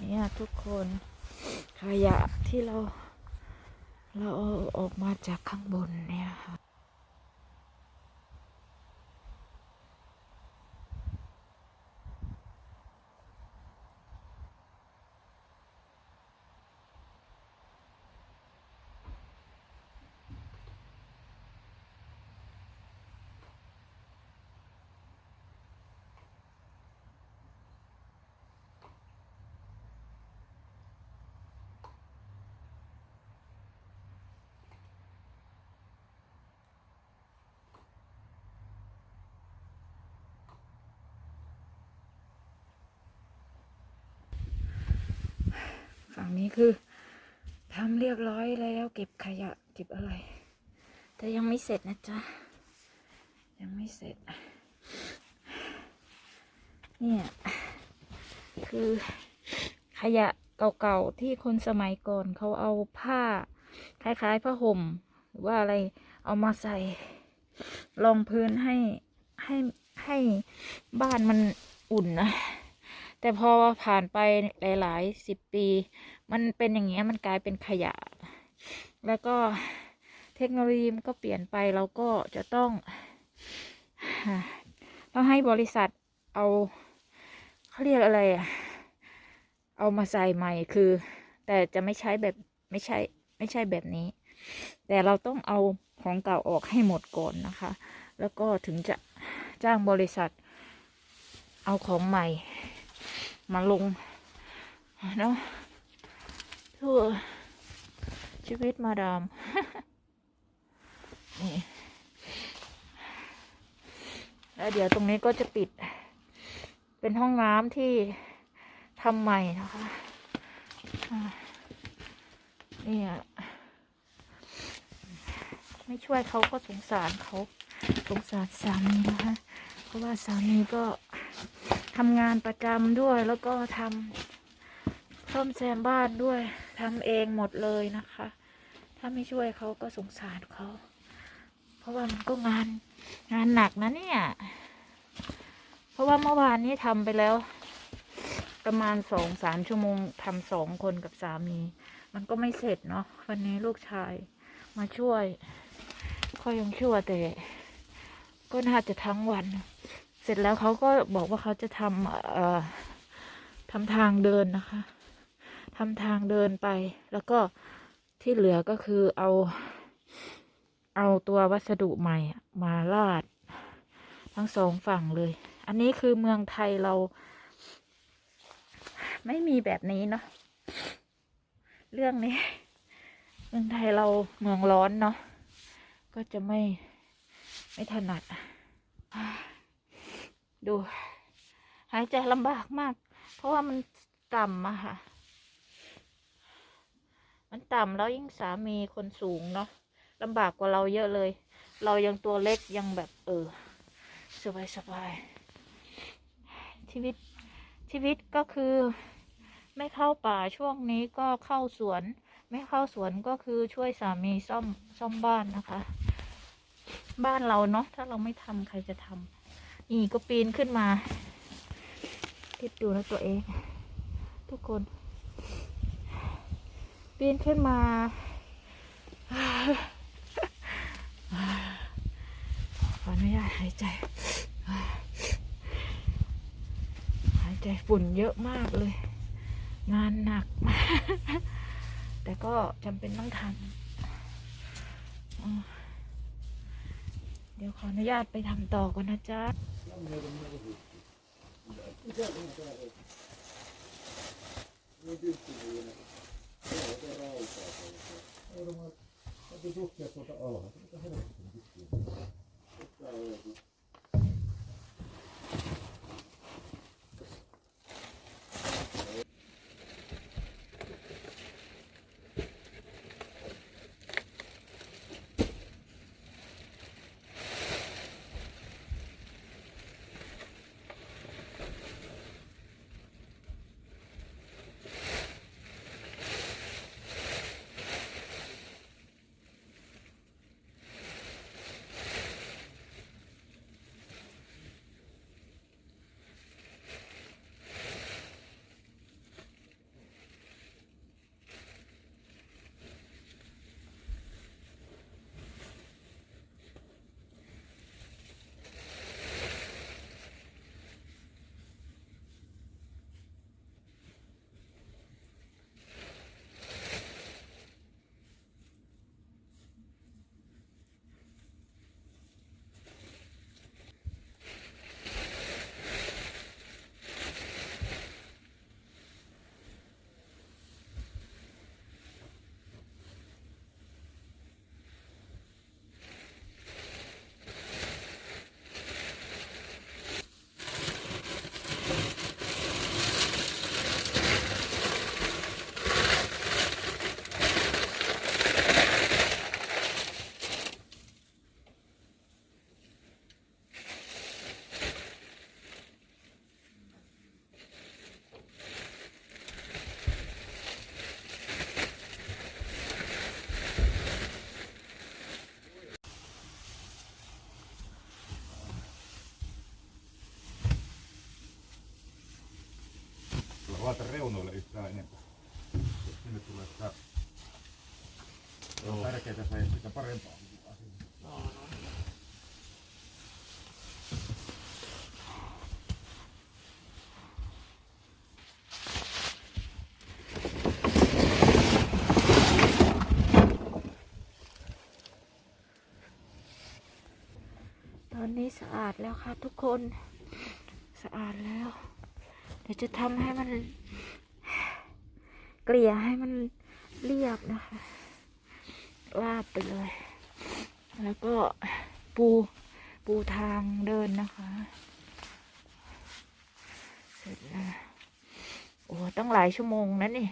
เนี่ยทุกคนขยะที่เรา เราเอาออกมาจากข้างบนเนี่ยค่ะ นี้คือทำเรียบร้อยแล้วเก็บขยะเก็บอะไร แต่ยังไม่เสร็จนะจ๊ะ ยังไม่เสร็จ เนี่ยคือขยะเก่าๆที่คนสมัยก่อนเขาเอาผ้า คล้ายๆผ้าห่ม หรือว่าอะไรเอามาใส่รองพื้นให้ให้ให้บ้านมันอุ่นนะ แต่พอผ่านไปหลายๆสิบปี มันเป็นอย่างเงี้ยมันกลายเป็นขยะ แล้วก็เทคโนโลยีมันก็เปลี่ยนไปเราก็จะต้องต้องให้บริษัทเอาเขาเรียกอะไรอะเอามาใส่ใหม่คือ แต่จะไม่ใช้แบบไม่ใช่ไม่ใช่แบบนี้ แต่เราต้องเอาของเก่าออกให้หมดก่อนนะคะ แล้วก็ถึงจะจ้างบริษัท เอาของใหม่ มาลงเนาะ ทั่วชีวิตมาดาม นี่ แล้วเดี๋ยวตรงนี้ก็จะปิด เป็นห้องน้ำที่ทำใหม่นะคะนี่ไม่ช่วยเขาก็สงสารเขาสงสารสามีนะคะเพราะว่าสามีก็ทำงานประจำด้วยแล้วก็ทำซ่อมแซมบ้านด้วย ทำเองหมดเลยนะคะ ถ้าไม่ช่วยเขาก็สงสารเขา เพราะว่ามันก็งานงานหนักนะเนี่ย เพราะว่าเมื่อวานนี้ทำไปแล้ว ประมาณสองสามชั่วโมงทำสองคนกับสามี มันก็ไม่เสร็จเนาะวันนี้ลูกชายมาช่วยเขายังชั่วแต่ก็น่าจะทั้งวัน เสร็จแล้วเขาก็บอกว่าเขาจะทำเอ่อทำทางเดินนะคะ ทำทางเดินไป แล้วก็ที่เหลือก็คือเอา เอาตัววัสดุใหม่มาลาด ทั้งสองฝั่งเลย อันนี้คือเมืองไทยเรา ไม่มีแบบนี้เนาะเรื่องนี้ เมืองไทยเราเมืองร้อนเนาะก็จะไม่ไม่ถนัด ดู หายใจลำบากมาก เพราะว่ามันต่ำอะค่ะ มันต่ำแล้วยิ่งสามีคนสูงเนาะลำบากกว่าเราเยอะเลย เรายังตัวเล็กยังแบบเออสบายสบายชีวิตชีวิตก็คือไม่เข้าป่าช่วงนี้ก็เข้าสวน ไม่เข้าสวนก็คือช่วยสามีซ่อมซ่อมบ้านนะคะ บ้านเราเนาะถ้าเราไม่ทำใครจะทำนี่ก็ปีนขึ้นมาคิดดูนะตัวเอง ทุกคน ปีนขึ้นมา ขออนุญาตหายใจ หายใจฝุ่นเยอะมากเลย งานหนักมาก แต่ก็จำเป็นต้องทำเดี๋ยวขออนุญาตไปทำต่อก่อนนะจ๊ะ Ei varmaan, täytyy tukkia tuolta alhaalta. Mitä helvettiä sitä parempaa asiaa.. ตอนนี้สะอาดแล้วค่ะทุกคน สะอาดแล้ว เดี๋ยวจะทำให้มัน เกลี่ยให้มันเรียบนะคะ ลาบไปเลย แล้วก็ปูปูทางเดินนะคะ เสร็จแล้วโอ้ตั้งหลายชั่วโมงนะนี่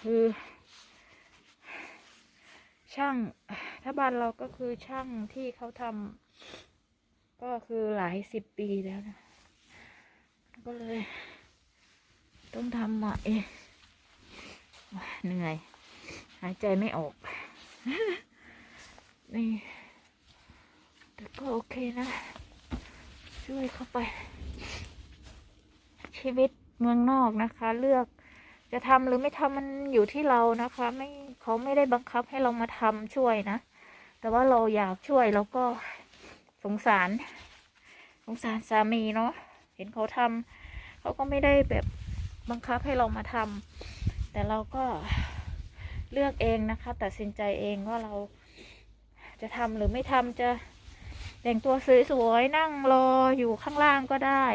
คือช่าง ถ้าบ้านเราก็คือช่างที่เขาทำก็คือหลายสิบปีแล้วนะ ก็เลย ต้องทำมาเอง เหนื่อย หายใจไม่ออก นี่ แต่ก็โอเคนะ ช่วยเข้าไป ชีวิตเมืองนอกนะคะ เลือกจะทำหรือไม่ทำมันอยู่ที่เรานะคะ ไม่เขาไม่ได้บังคับให้เรามาทำช่วยนะ แต่ว่าเราอยากช่วยเราก็สงสาร สงสารสามีเนาะเห็นเขาทำเขาก็ไม่ได้แบบบังคับให้เรามาทำ แต่เราก็เลือกเองนะคะตัดสินใจเองว่าเราจะทำหรือไม่ทำจะแต่งตัวสวยๆนั่งรออยู่ข้างล่างก็ได้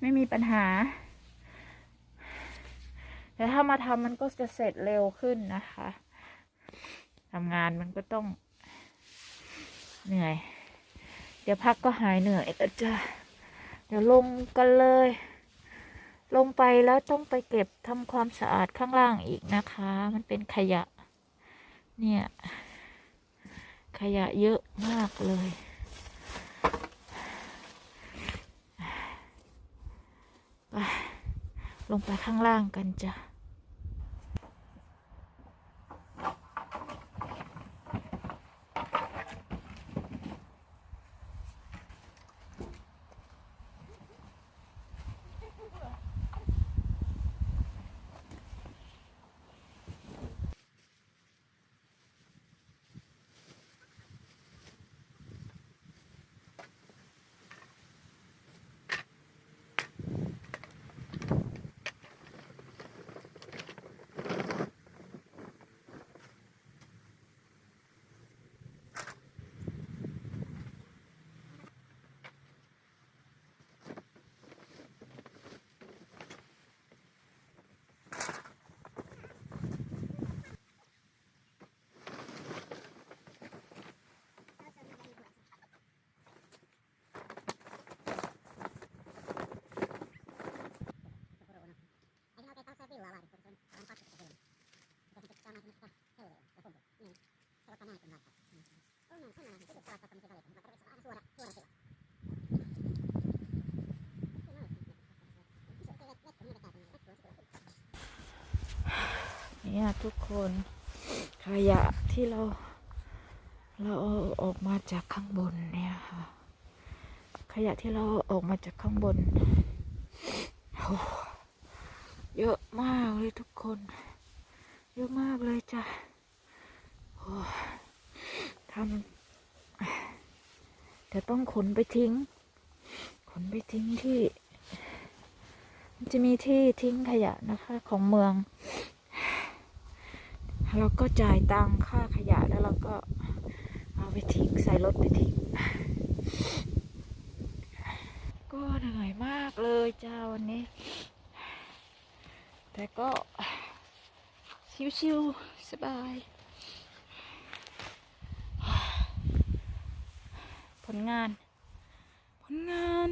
ไม่มีปัญหา แต่ถ้ามาทำมันก็จะเสร็จเร็วขึ้นนะคะทำงานมันก็ต้องเหนื่อย เดี๋ยวพักก็หายเหนื่อยแล้วจ้ะเดี๋ยวลงกันเลย ลงไปแล้วต้องไปเก็บทำความสะอาดข้างล่างอีกนะคะ มันเป็นขยะ เนี่ย ขยะเยอะมากเลยไปลงไปข้างล่างกันจ้ะ เนี่ยทุกคนขยะที่เรา เราเอาออกมาจากข้างบนเนี่ยค่ะ ขยะที่เราออกมาจากข้างบนเยอะมากเลยทุกคน เยอะมากเลยจ้ะโอ้ทำ แต่ต้องขนไปทิ้ง ขนไปทิ้งที่มันจะมีที่ทิ้งขยะนะคะของเมือง เราก็จ่ายตังค่าขยะแล้วเราก็เอาไปทิ้งใส่รถไปทิ้ง ก็เหนื่อยมากเลยจ้าวันนี้ แต่ก็ชิวๆสบาย ผลงาน ผลงาน